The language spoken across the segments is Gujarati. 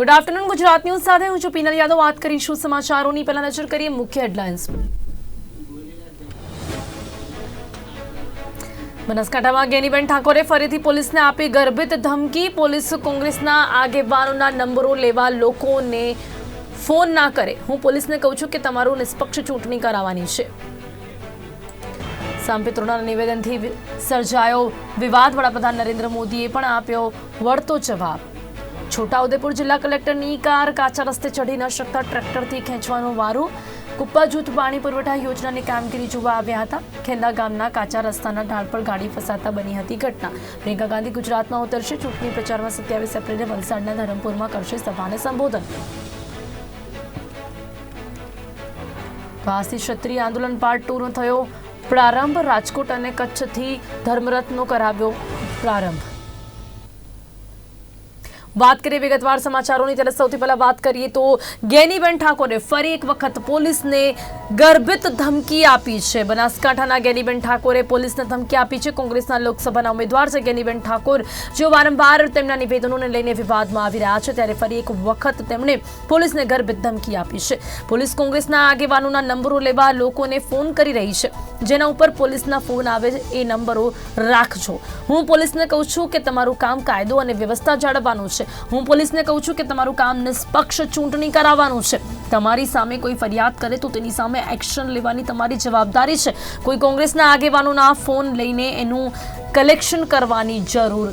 ગુડ આફ્ટરનૂન ગુજરાત ન્યૂઝ સાથે હું છું પીનલ યાદવ. વાત કરીશું સમાચારોની? પહેલા નજર કરીએ મુખ્ય હેડલાઇન્સ. બનાસકાંઠામાં ગેનીબેન ઠાકોરે ફરીથી પોલીસને આપી ગર્ભિત ધમકી. પોલીસ કોંગ્રેસના આગેવાનોના નંબરો લેવા લોકોને ફોન ના કરે. હું પોલીસને કહું છું કે તમારું નિષ્પક્ષ ચૂંટણી કરાવવાની છે. સાંપિત્રોના નિવેદનથી સર્જાયો વિવાદ. વડાપ્રધાન નરેન્દ્ર મોદીએ પણ આપ્યો વળતો જવાબ. છોટાઉદેપુર જિલ્લા કલેક્ટરની કાર કાચા રસ્તે ચઢી ન શકતા ટ્રેક્ટરથી ખેંચવાનો વારો. કુપ્પા જૂથ પાણી પુરવઠા યોજનાની કામગીરી જોવા આવ્યા હતા. ખેંદા ગામના કાચા રસ્તાના ઢાળ પર ગાડી ફસાતા બની હતી ઘટના. પ્રિયંકા ગાંધી ગુજરાતમાં ઉતરશે. ચૂંટણી પ્રચારમાં સત્યાવીસ એપ્રિલે વલસાડના ધરમપુરમાં કરશે સભાને સંબોધન. વાસી ક્ષત્રિય આંદોલન પાર્ટ ટુનો થયો પ્રારંભ. રાજકોટ અને કચ્છથી ધર્મરથનો કરાવ્યો પ્રારંભ. વાત કરીએ વિગતવાર સમાચારોની, ત્યારે સૌથી પહેલા વાત કરીએ તો ગેનીબેન ઠાકોરે ફરી એક વખત પોલીસને ગર્ભિત ધમકી આપી છે. બનાસકાંઠાના ગેનીબેન ઠાકોરે પોલીસને ધમકી આપી છે. કોંગ્રેસના લોકસભાના ઉમેદવાર છે ગેનીબેન ઠાકોર, જેઓ વારંવાર તેમના નિવેદનોને લઈને વિવાદમાં આવી રહ્યા છે. ત્યારે ફરી એક વખત તેમણે પોલીસને ગર્ભિત ધમકી આપી છે. પોલીસ કોંગ્રેસના આગેવાનોના નંબરો લેવા લોકોને ફોન કરી રહી છે. જેના ઉપર પોલીસના ફોન આવે એ નંબરો રાખજો. હું પોલીસને કહું છું કે તમારું કામ કાયદો અને વ્યવસ્થા જાળવવાનું છે. હું પોલીસને કહું છું કે તમારું કામ નિષ્પક્ષ ચૂંટણી કરાવવાનું છે. તમારી સામે કોઈ ફરિયાદ કરે તો તેની સામે એક્શન લેવાની તમારી જવાબદારી છે. કોઈ કોંગ્રેસના આગેવાનોના ફોન લઈને એનું કલેક્શન કરવાની જરૂર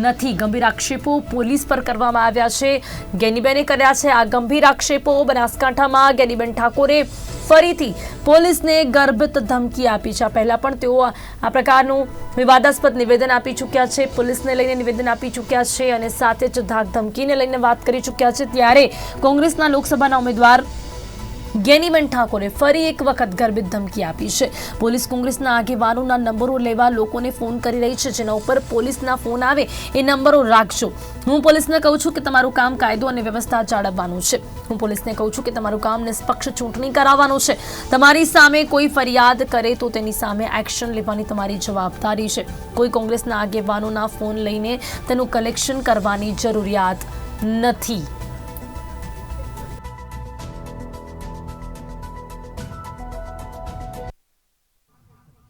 નથી. ગંભીર આક્ષેપો પોલીસ પર કરવામાં આવ્યા છે. ગેનીબેને કર્યા છે આ ગંભીર આક્ષેપો. બનાસકાંઠામાં ગેનીબેન ઠાકોરે ફરીથી પોલીસને ગર્ભિત ધમકી આપી છે. પહેલા પણ તેઓ આ પ્રકારનું વિવાદાસ્પદ નિવેદન આપી ચૂક્યા છે. પોલીસને લઈને નિવેદન આપી ચૂક્યા છે અને સાથે જ ધાક ધમકીને લઈને વાત કરી ચૂક્યા છે. ત્યારે કોંગ્રેસના લોકસભાના ઉમેદવાર ગેનીબેન ઠાકોરે ફરી એક વખત ગર્ભિત ધમકી આપી છે. પોલીસ કોંગ્રેસના આગેવાનોના નંબરો લેવા લોકોને ફોન કરી રહી છે. જેના ઉપર પોલીસના ફોન આવે એ નંબરો રાખજો. હું પોલીસને કહું છું કે તમારું કામ કાયદો અને વ્યવસ્થા જાળવવાનું છે. હું પોલીસને કહું છું કે તમારું કામ નિષ્પક્ષ ચૂંટણી કરાવવાનું છે. તમારી સામે કોઈ ફરિયાદ કરે તો તેની સામે એક્શન લેવાની તમારી જવાબદારી છે. કોઈ કોંગ્રેસના આગેવાનોના ફોન લઈને તેનું કલેક્શન કરવાની જરૂરિયાત નથી.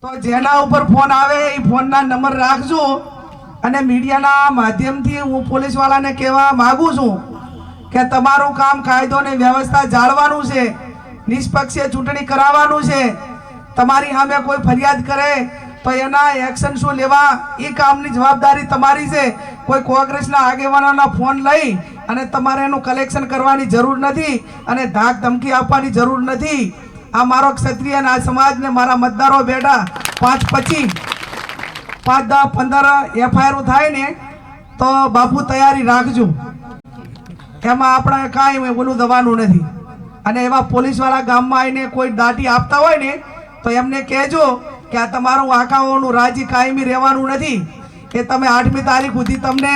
તો જેના ઉપર ફોન આવે એ ફોનના નંબર રાખજો અને મીડિયાના માધ્યમથી હું પોલીસવાળાને કહેવા માગું છું કે તમારું કામ કાયદો અને વ્યવસ્થા જાળવાનું છે, નિષ્પક્ષે ચૂંટણી કરાવવાનું છે, તમારી સામે કોઈ ફરિયાદ કરે તો એના એક્શન શું લેવા, એ કામની જવાબદારી તમારી છે. કોઈ કોંગ્રેસના આગેવાનોના ફોન લઈ અને તમારે એનું કલેક્શન કરવાની જરૂર નથી અને ધાક ધમકી આપવાની જરૂર નથી. આ મારો ક્ષત્રિય અને આ સમાજને મારા મતદારો બેઠા પાંચ પચીસ પાંચ દસ પંદર એફઆઈઆર થાય ને, તો બાપુ તૈયારી રાખજો. એમાં આપણે કાંઈ ઓલું દવાનું નથી. અને એવા પોલીસવાળા ગામમાં આવીને કોઈ દાટી આપતા હોય ને, તો એમને કહેજો કે આ તમારું આંકાઓનું રાજી કાયમી રહેવાનું નથી. કે તમે આઠમી તારીખ સુધી તમને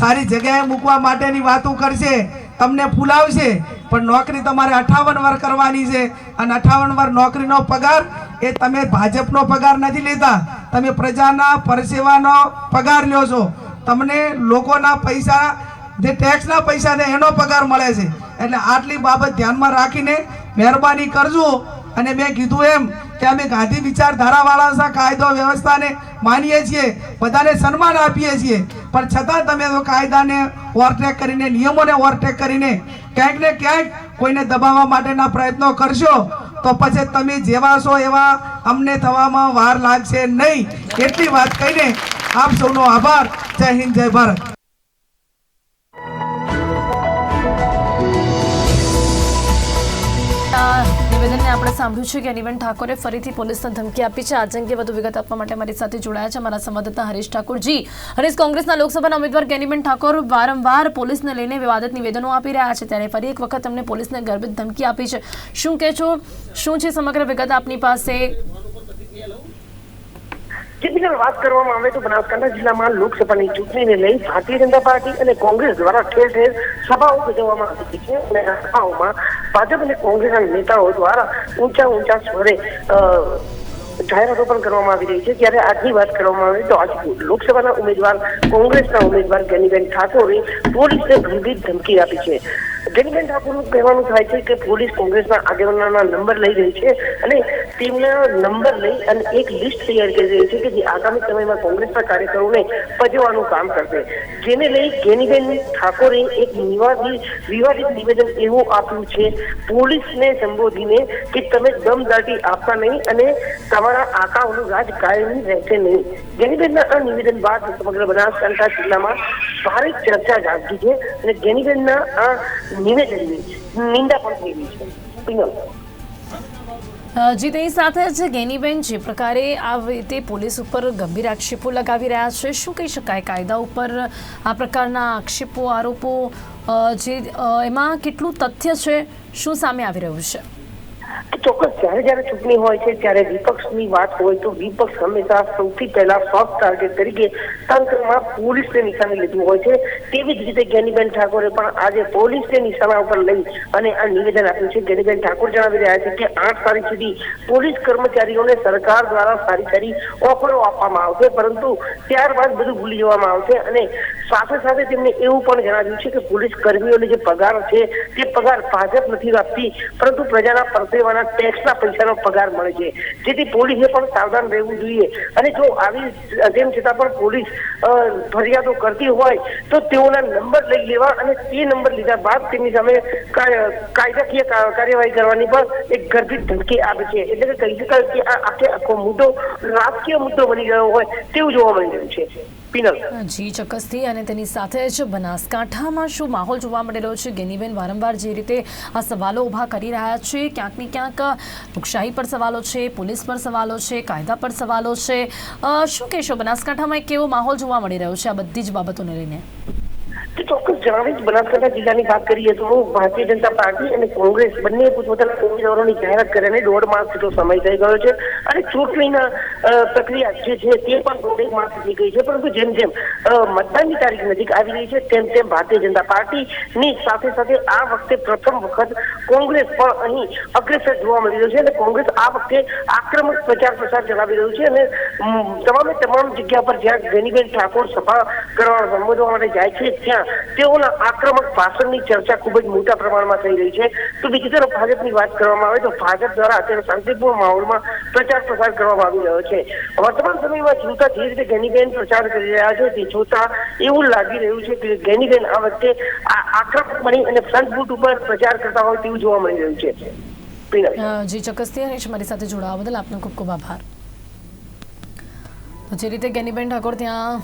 સારી જગ્યાએ મૂકવા માટેની વાતો કરશે, તમને ફૂલાવશે. પણ નોકરી તમારે અઠાવન વાર કરવાની છે. અને અઠાવન વાર નોકરીનો પગાર એ તમે ભાજપનો પગાર નથી લેતા. તમે પ્રજાના પરસેવાનો પગાર લ્યો છો. તમને લોકોના પૈસા, જે ટેક્સના પૈસા છે, એનો પગાર મળે છે. એટલે આટલી બાબત ધ્યાનમાં રાખીને મહેરબાની કરજો. અને મેં કીધું એમ કે અમે ગાંધી વિચારધારાવાળા કાયદો વ્યવસ્થાને માનીએ છીએ, બધાને સન્માન આપીએ છીએ. પણ છતાં તમે તો કાયદાને ઓવરટેક કરીને, નિયમોને ઓવરટેક કરીને ક્યાંક ને ક્યાંક કોઈને દબાવવા માટેના પ્રયત્નો કરશો, તો પછી તમે જેવા છો એવા અમને થવામાં વાર લાગશે નહીં. એટલી વાત કહીને આપ સૌનો આભાર. જય હિન્દ, જય ભારત. આ નિવેદનને આપણે સાંભળ્યું છે કે અનિવન ઠાકોરે ફરીથી પોલીસને ધમકી આપી છે. આજ અંગે વધુ વિગત આપવા માટે મારી સાથે જોડાયા છે અમારા સંવાદદાતા હરીશ ઠાકોરજી. હરીશ, કોંગ્રેસના લોકસભાના ઉમેદવાર ગેનીબેન ઠાકોર વારંવાર પોલીસને લઈને વિવાદિત નિવેદનો આપી રહ્યા છે. ત્યારે ફરી એક વખત તમને પોલીસને ગર્ભિત ધમકી આપી છે. શું કહે છો? શું છે સમગ્ર વિગત આપની પાસે? જેની વાત કરવામાં આવે તો બનાસકાંઠા જિલ્લામાં લોકસભાની ચૂંટણીને લઈ ભારતીય જનતા પાર્ટી અને કોંગ્રેસ દ્વારા ઠેર ઠેર સભાઓ યોજવામાં આવી છે અને આ સભાઓમાં ભાજપ અને કોંગ્રેસના નેતાઓ દ્વારા ઊંચા ઊંચા સ્વરે જાહેરાતો પણ કરવામાં આવી રહી છે જ્યારે આજની વાત કરવામાં આવે તો આજ લોકસભાના ઉમેદવાર, કોંગ્રેસના ઉમેદવાર ગેનીબેન ઠાકોરે પોલીસને ગંભીર ધમકી આપી છે. ગેનીબેન ઠાકોરનું કહેવાનું થાય છે કે પોલીસ કોંગ્રેસના આગેવાનોના નંબર લઈ રહી છે અને તેમના નંબર લઈ અને એક લિસ્ટ તૈયાર કરી રહી છે કે જે આગામી સમયમાં કોંગ્રેસના કાર્યકરોને પજવવાનું કામ કરશે. જેને લઈ ગેનીબેન ઠાકોરે એક નિવાદી, વિવાદિત નિવેદન એવું આપ્યું છે, પોલીસને સંબોધીને કે તમે દમદાટી આપતા નહીં અને તમારા આકાઓનું રાજ કાયમી રહેશે નહીં. ગેનીબેનના આ નિવેદન બાદ સમગ્ર બનાસકાંઠા જિલ્લામાં ભારે ચર્ચા જાગી છે અને ગેનીબેનના આ નિવેદનની નિંદા પણ થઈ રહી છે. જી, તેની સાથે જ ગેનીબેન જે પ્રકારે આ રીતે પોલીસ ઉપર ગંભીર આક્ષેપો લગાવી રહ્યા છે, શું કહી શકાય? કાયદા ઉપર આ પ્રકારના આક્ષેપો, આરોપો જે એમાં કેટલું તથ્ય છે, શું સામે આવી રહ્યું છે? ચોક્કસ, જ્યારે જ્યારે ચૂંટણી હોય છે, ત્યારે વિપક્ષની વાત હોય તો વિપક્ષ હંમેશા સૌથી પહેલા સોફ્ટ ટાર્ગેટ તરીકે તંત્રમાં પોલીસને નિશાને લીધું હોય છે. તેવી જ રીતે જ્ઞાનીબેન ઠાકોરે પણ આજે પોલીસને નિશાના ઉપર લઈ અને આ નિવેદન આપ્યું છે. જ્ઞાનીબેન ઠાકોર જણાવી રહ્યા છે કે આઠ તારીખ સુધી પોલીસ કર્મચારીઓને સરકાર દ્વારા સારી સારી ઓફરો આપવામાં આવશે, પરંતુ ત્યારબાદ બધું ભૂલી જવામાં આવશે અને સાથે સાથે તેમણે એવું પણ જણાવ્યું છે કે પોલીસ કર્મીઓને જે પગાર છે, તે પગાર ભાજપ નથી આપતી, પરંતુ પ્રજાના પરસેવાના ટેક્સના પૈસાનો પગાર મળે છે. જેથી પોલીસે પણ સાવધાન રહેવું જોઈએ. અને જો આવી તેમ છતાં પણ પોલીસ ફરિયાદો કરતી હોય, તો તેઓના નંબર લઈ લેવા અને તે નંબર લીધા બાદ તેમની સામે કાયદાકીય કાર્યવાહી કરવાની પણ એક ગર્ભિત ધમકી આપે છે. એટલે કે કહી શકાય કે આ આખે આખો મુદ્દો રાજકીય મુદ્દો બની ગયો હોય તેવું જોવા મળી રહ્યું છે. પિનલ. જી, ચોક્કસથી. અને તેની સાથે જ બનાસકાંઠામાં શું માહોલ જોવા મળી રહ્યો છે? ગેનીબેન, વારંવાર જે રીતે આ સવાલો ઊભા કરી રહ્યા છે, ક્યાંક ને ક્યાંક લોકશાહી પર સવાલો છે, પોલીસ પર સવાલો છે, કાયદા પર સવાલો છે. શું કહેશો? બનાસકાંઠામાં એક કેવો માહોલ જોવા મળી રહ્યો છે આ બધી જ બાબતોને લઈને? ચોક્કસ જણાવી જ બનાસકાંઠા જિલ્લાની વાત કરીએ તો ભારતીય જનતા પાર્ટી અને કોંગ્રેસ બંને પોતપોતાના ઉમેદવારોની જાહેરાત કરીને દોઢ માસ જેટલો સમય થઈ ગયો છે અને ચૂંટણીના પ્રક્રિયા જે છે તે પણ દોઢેક માસ થઈ ગઈ છે. પરંતુ જેમ જેમ મતદાનની તારીખ નજીક આવી રહી છે, તેમ તેમ ભારતીય જનતા પાર્ટીની સાથે સાથે આ વખતે પ્રથમ વખત કોંગ્રેસ પણ અહીં અગ્રેસર જોવા મળી રહ્યું છે અને કોંગ્રેસ આ વખતે આક્રમક પ્રચાર પ્રસાર ચલાવી રહ્યું છે અને તમામે તમામ જગ્યા પર જ્યાં ગેનીબેન ઠાકોર સભા કરવા સંબોધવા માટે જાય છે, ત્યાં તેઓના આક્રમક ભાષણની ચર્ચા ખૂબ જ મોટા પ્રમાણમાં થઈ રહી છે. તો બીજી તરફ ભાજપની વાત કરવામાં આવે તો ભાજપ દ્વારા અત્યારે શાંતિપૂર્ણ માહોલમાં પ્રચાર પ્રસાર કરવામાં આવી રહ્યો છે. વર્તમાન સમયમાં જોતા જે રીતે ગેનીબેન પ્રચાર કરી રહ્યા છે તે જોતા એવું લાગી રહ્યું છે કે ગેનીબેન આ વખતે આક્રમક બની અને ફ્રન્ટ ફૂટ ઉપર પ્રચાર કરતા હોય તેવું જોવા મળી રહ્યું છે. જી ચોક્કસથી હરીશ, મારી સાથે જોડાવા બદલ આપનો ખૂબ ખૂબ આભાર. જે રીતે ગેનીબેન ઠાકોર ત્યાં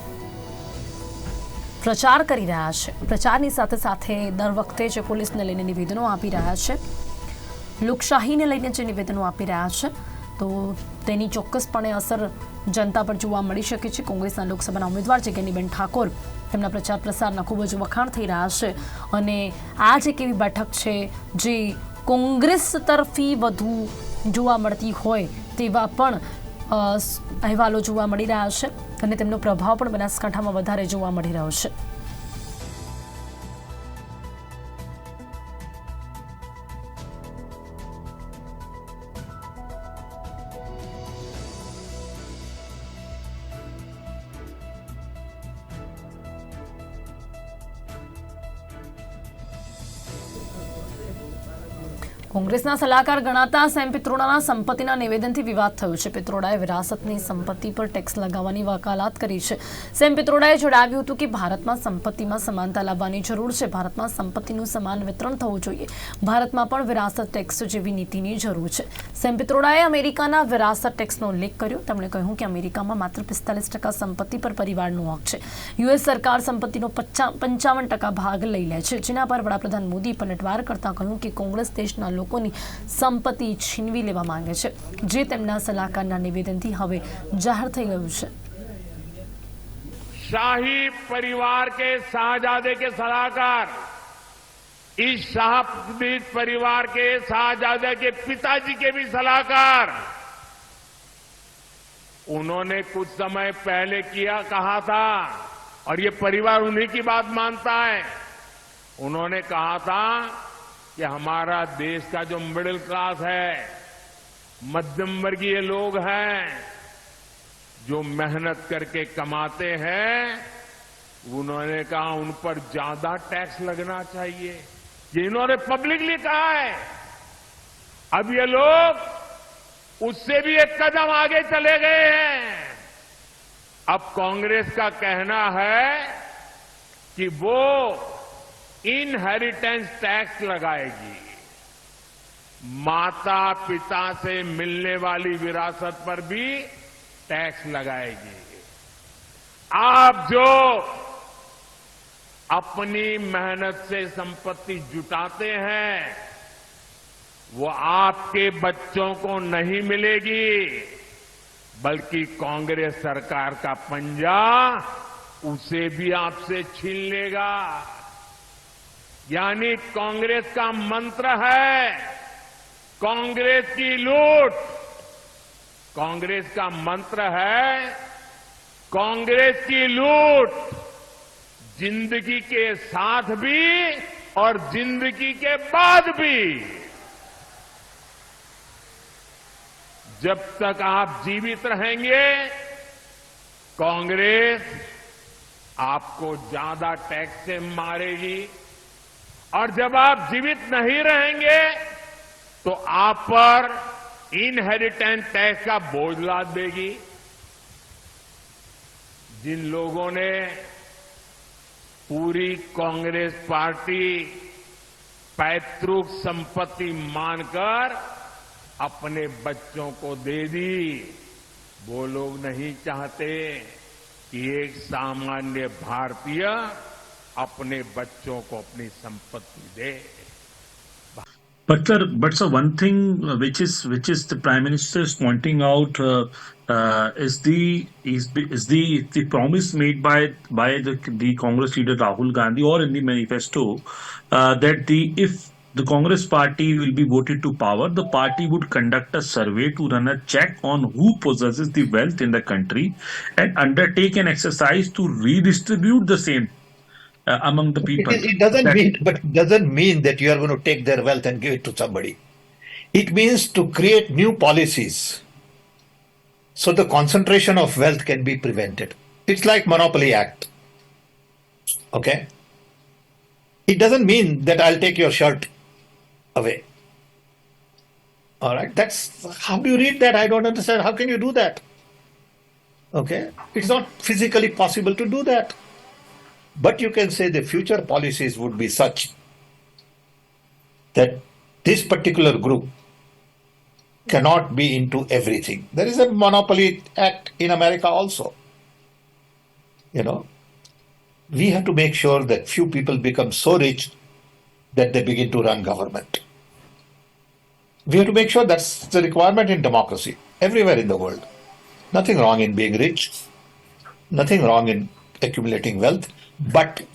પ્રચાર કરી રહ્યા છે. પ્રચારની સાથે સાથે દર વખતે જે પોલીસને લઈને નિવેદનો આપી રહ્યા છે, લોકશાહીને લઈને જે નિવેદનો આપી રહ્યા છે, તો તેની ચોક્કસપણે અસર જનતા પર જોવા મળી શકે છે. કોંગ્રેસના લોકસભાના ઉમેદવાર છે ગેનીબેન ઠાકોર, તેમના પ્રચાર પ્રસારના ખૂબ જ વખાણ થઈ રહ્યા છે અને આ જ એક એવી બેઠક છે જે કોંગ્રેસ તરફી વધુ જોવા મળતી હોય તેવા પણ અહેવાલો જોવા મળી રહ્યા છે અને તેમનો પ્રભાવ પણ બનાસકાંઠામાં વધારે જોવા મળી રહ્યો છે. કોંગ્રેસના સલાહકાર ગણાતા સેમ પિત્રોડાના સંપત્તિના નિવેદનથી વિવાદ થયો છે. પિત્રોડાએ વિરાસતની સંપત્તિ પર ટેક્સ લગાવવાની વકાલાત કરી છે. સેમ પિત્રોડાએ જણાવ્યું હતું કે ભારતમાં સંપત્તિમાં સમાનતા લાવવાની જરૂર છે. ભારતમાં સંપત્તિનું સમાન વિતરણ થવું જોઈએ. ભારતમાં પણ વિરાસત ટેક્સ જેવી નીતિની જરૂર છે. સેમ પિત્રોડાએ અમેરિકાના વિરાસત ટેક્સનો ઉલ્લેખ કર્યો. તેમણે કહ્યું કે અમેરિકામાં માત્ર પિસ્તાલીસ ટકા સંપત્તિ પર પરિવારનો હક છે. યુએસ સરકાર સંપત્તિનો પંચાવન ટકા ભાગ લઈ લે છે. જેના પર વડાપ્રધાન મોદી પલટવાર કરતા કહ્યું કે કોંગ્રેસ દેશના લોકોની સંપત્તિ છીનવી લેવા માંગે છે જે તેમના સલાહકારના નિવેદનથી હવે જાહેર થઈ ગયું છે शाही परिवार के शाहजादे के सलाहकार इस शाहबीद परिवार के शाहजादे के पिताजी के भी सलाहकार उन्होंने कुछ समय पहले किया कहा था और ये परिवार उन्हीं की बात मानता है उन्होंने कहा था कि हमारा देश का जो मिडिल क्लास है, मध्यम वर्गीय लोग हैं, जो मेहनत करके कमाते हैं, उन्होंने कहा उन पर ज़्यादा टैक्स लगना चाहिए। ये इन्होंने पब्लिकली कहा है। अब ये लोग उससे भी एक कदम आगे चले गए हैं। अब कांग्रेस का कहना है कि वो इनहेरिटेंस टैक्स लगाएगी। माता पिता से मिलने वाली विरासत पर भी टैक्स लगाएगी। आप जो अपनी मेहनत से संपत्ति जुटाते हैं, वो आपके बच्चों को नहीं मिलेगी, बल्कि कांग्रेस सरकार का पंजा उसे भी आपसे छीन लेगा। यानी कांग्रेस का मंत्र है, कांग्रेस की लूट। कांग्रेस का मंत्र है, कांग्रेस की लूट। ज़िंदगी के साथ भी और ज़िंदगी के बाद भी। जब तक आप जीवित रहेंगे, कांग्रेस आपको ज़्यादा टैक्स से मारेगी। और जब आप जीवित नहीं रहेंगे तो आप पर इनहेरिटेंस टैक्स का बोझ लाद देगी। जिन लोगों ने पूरी कांग्रेस पार्टी पैतृक संपत्ति मानकर अपने बच्चों को दे दी, वो लोग नहीं चाहते कि एक सामान्य भारतीय अपने बच्चों को अपनी संपत्ति दे But sir, but sir, one thing uh, which is which is the prime minister is pointing out uh, uh, is the is, is the the promise made by by the the Congress leader Rahul Gandhi or in the manifesto uh, that the if the Congress party will be voted to power, the party would conduct a survey to run a check on who possesses the wealth in the country and undertake an exercise to redistribute the same uh, among the people. It, it doesn't That- mean, but it doesn't mean that you are going to take their wealth and give it to somebody. It means to create new policies so the concentration of wealth can be prevented. It's like Monopoly Act. Okay? It doesn't mean that I'll take your shirt away. All right? That's how do you read that? I don't understand. How can you do that? Okay? It's not physically possible to do that. But you can say the future policies would be such that this particular group cannot be into everything. There is a monopoly act in America also. You know, we have to make sure that few people become so rich that they begin to run government. We have to make sure that's the requirement in democracy everywhere in the world. Nothing wrong in being rich, nothing wrong in accumulating wealth, but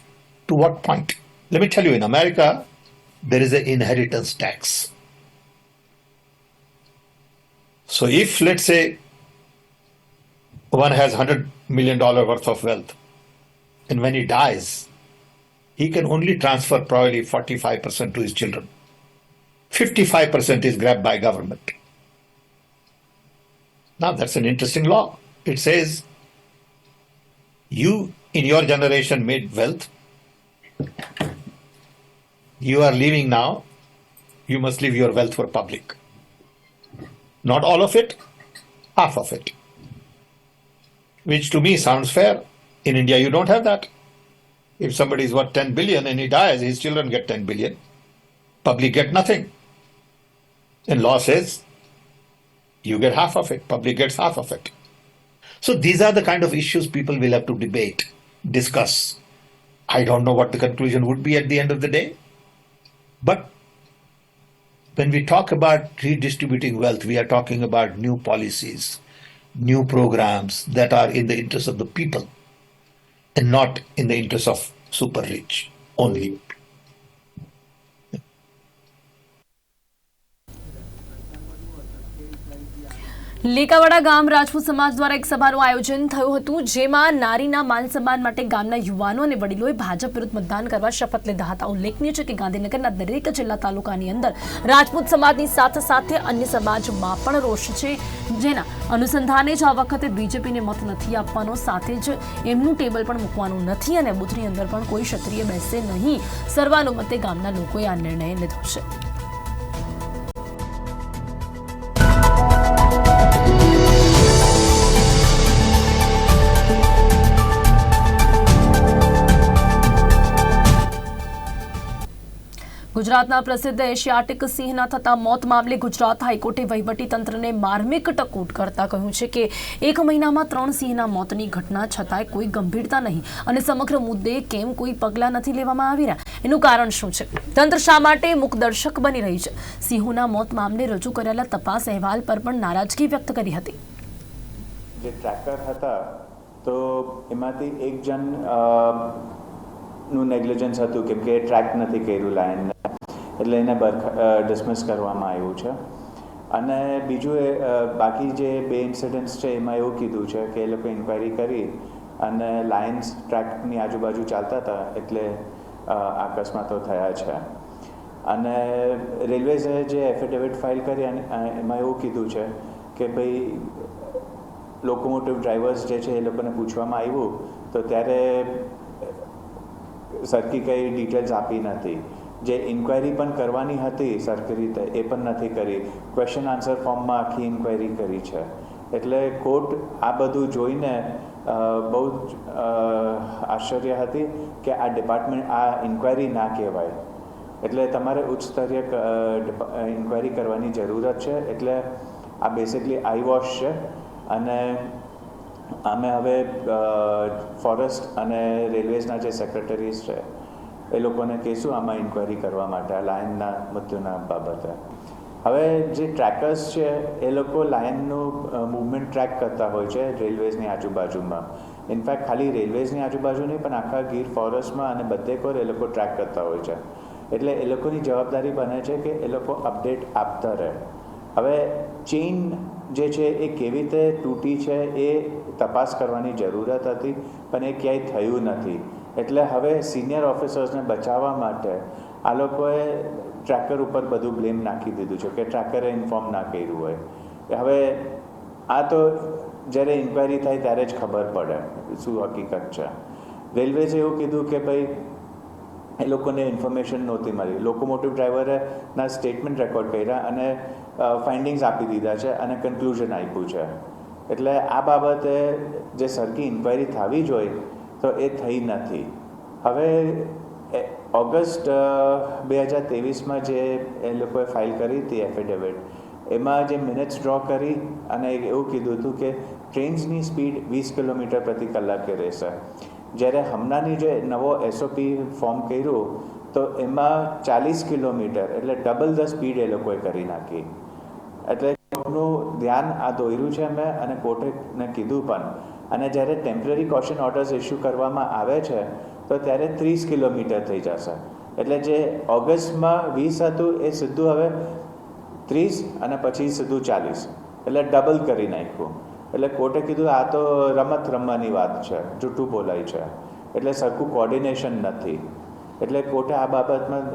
to what point? Let me tell you, in America, there is an inheritance tax. So if, let's say, one has $100 million worth of wealth, and when he dies, he can only transfer probably 45% to his children. 55% is grabbed by government. Now, that's an interesting law. It says you in your generation made wealth. You are leaving now. You must leave your wealth for public. Not all of it, half of it. Which to me sounds fair. In India, you don't have that. If somebody is worth 10 billion and he dies, his children get 10 billion. Public get nothing. And law says you get half of it, public gets half of it. So these are the kind of issues people will have to debate, discuss. I don't know what the conclusion would be at the end of the day. But when we talk about redistributing wealth, we are talking about new policies, new programs that are in the interest of the people and not in the interest of super rich only. લીકાવાડા ગામ રાજપૂત સમાજ દ્વારા એક સભાનું આયોજન થયું હતું, જેમાં નારીના માન સન્માન માટે ગામના યુવાનો અને વડીલોએ ભાજપ વિરુદ્ધ મતદાન કરવા શપથ લીધા હતા. ઉલ્લેખનીય છે કે ગાંધીનગરના દરેક જિલ્લા તાલુકાની અંદર રાજપૂત સમાજની સાથે સાથે અન્ય સમાજમાં પણ રોષ છે. જેના અનુસંધાને જ આ વખતે બીજેપીને મત નથી આપવાનો, સાથે જ એમનું ટેબલ પણ મૂકવાનું નથી અને બુથની અંદર પણ કોઈ ક્ષત્રિય બેસે નહીં. સર્વાનુમતે ગામના લોકોએ આ નિર્ણય લીધો છે. ગુજરાતના પ્રસિદ્ધ એશિયાટિક સિંહના થતા મોત મામલે ગુજરાત હાઈકોર્ટે વહીવટી તંત્રને માર્મિક ટકોટ કરતા કહ્યું છે કે એક મહિનામાં ત્રણ સિંહના મોતની ઘટના છતાંય કોઈ ગંભીરતા નહીં અને સમગ્ર મુદ્દે કેમ કોઈ પગલાં નથી લેવામાં આવી રહ્યા? એનું કારણ શું છે? તંત્ર શા માટે મુખદર્શક બની રહી છે? સિંહોના મોત મામલે રજૂ કરેલા તપાસ અહેવાલ પર પણ નારાજગી વ્યક્ત કરી હતી. જે ટ્રેકર હતા, તો એમાંથી એક જણ નું નેગ્લિજન્સ હતું કેમ કે ટ્રેક નથી કર્યું લાયનને એટલે એને ડિસમિસ કરવામાં આવ્યું છે. અને બીજું એ બાકી જે બે ઇન્સિડન્ટ્સ છે એમાં એવું કીધું છે કે એ લોકો ઇન્ક્વાયરી કરી અને લાયન્સ ટ્રેકની આજુબાજુ ચાલતા હતા એટલે અકસ્માતો થયા છે. અને રેલવેઝે જે એફિડેવિટ ફાઇલ કરી અને એમાં એવું કીધું છે કે ભાઈ લોકોમોટિવ ડ્રાઈવર્સ જે છે એ લોકોને પૂછવામાં આવ્યું તો ત્યારે સરખી કંઈ ડિટેલ્સ આપી નથી. જે ઇન્ક્વાયરી પણ કરવાની હતી, સરખી રીતે એ પણ નથી કરી. ક્વેશ્ચન આન્સર ફોર્મમાં આખી ઇન્ક્વાયરી કરી છે. એટલે કોર્ટ આ બધું જોઈને બહુ જ આશ્ચર્ય હતી કે આ ડિપાર્ટમેન્ટ આ ઇન્ક્વાયરી ના કહેવાય. એટલે તમારે ઉચ્ચ સ્તરીય ઇન્ક્વાયરી કરવાની જરૂરત છે. એટલે આ બેસિકલી આઈ વોશ છે. અને અમે હવે ફોરેસ્ટ અને રેલવેઝના જે સેક્રેટરીઝ છે, એ લોકોને કહીશું આમાં ઇન્ક્વાયરી કરવા માટે, આ લાયનના મૃત્યુના બાબતે. હવે જે ટ્રેકર્સ છે, એ લોકો લાયનનું મૂવમેન્ટ ટ્રેક કરતા હોય છે રેલવેઝની આજુબાજુમાં. ઇનફેક્ટ ખાલી રેલવેઝની આજુબાજુ નહીં, પણ આખા ગીર ફોરેસ્ટમાં અને બધે કોર એ લોકો ટ્રેક કરતા હોય છે. એટલે એ લોકોની જવાબદારી બને છે કે એ લોકો અપડેટ આપતા રહે. હવે ચેઇન જે છે એ કેવી રીતે તૂટી છે એ તપાસ કરવાની જરૂરત હતી, પણ એ ક્યાંય થયું નથી. એટલે હવે સિનિયર ઓફિસર્સને બચાવવા માટે આ લોકોએ ટ્રેકર ઉપર બધું બ્લેમ નાખી દીધું છે, કે ટ્રેકરે ઇન્ફોર્મ ના કર્યું હોય. હવે આ તો જ્યારે ઇન્ક્વાયરી થાય ત્યારે જ ખબર પડે શું હકીકત છે. રેલવેઝે એવું કીધું કે ભાઈ, એ લોકોને ઇન્ફોર્મેશન નહોતી મળી. લોકોમોટિવ ડ્રાઈવરે ના સ્ટેટમેન્ટ રેકોર્ડ કર્યા અને ફાઇન્ડિંગ્સ આપી દીધા છે અને કન્ક્લુઝન આપ્યું છે. એટલે આ બાબતે જે સરખી ઇન્ક્વાયરી થવી જોઈએ તો એ થઈ નથી. હવે ઓગસ્ટ બે હજાર ત્રેવીસમાં જે એ લોકોએ ફાઇલ કરી હતી એફિડેવિટ એમાં જે મિનિટ્સ ડ્રો કરી અને એવું કીધું હતું કે ટ્રેન્સની સ્પીડ વીસ કિલોમીટર પ્રતિ કલાકે રહેશે. જ્યારે હમણાંની જે નવો એસઓપી ફોર્મ કર્યું, તો એમાં ચાલીસ કિલોમીટર એટલે ડબલ ધ સ્પીડ એ લોકોએ કરી નાખી. એટલે કોર્ટનું ધ્યાન આ દોર્યું છે મેં અને કોર્ટે ને કીધું પણ. અને જ્યારે ટેમ્પરરી કોશન ઓર્ડર્સ ઇસ્યુ કરવામાં આવે છે, તો ત્યારે ત્રીસ કિલોમીટર થઈ જશે. એટલે જે ઓગસ્ટમાં વીસ હતું, એ સીધું હવે ત્રીસ અને પછી સીધું ચાલીસ. એટલે ડબલ કરી નાખ્યું. એટલે કોર્ટે કીધું, આ તો રમત રમવાની વાત છે, જૂઠું બોલાય છે. એટલે સરખું કોર્ડિનેશન નથી. એટલે કોર્ટે આ બાબતમાં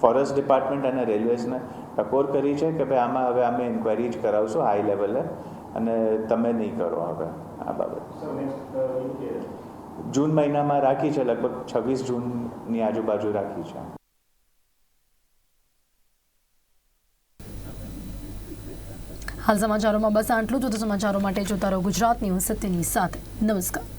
ફોરેસ્ટ ડિપાર્ટમેન્ટ અને રેલવેઝને ટકોર કરી છે કે ભાઈ આમાં હવે અમે ઇન્ક્વાયરી જ કરાવશું હાઈ લેવલે અને તમે નહીં કરો હવે આ બાબત. જૂન મહિનામાં રાખી છે લગભગ છવ્વીસ જૂનની આજુબાજુ રાખી છે. હાલ સમાચારોમાં બસ આટલું જ. તો સમાચારો માટે જોતા રહો ગુજરાત ન્યૂઝ સત્યની સાથે. નમસ્કાર.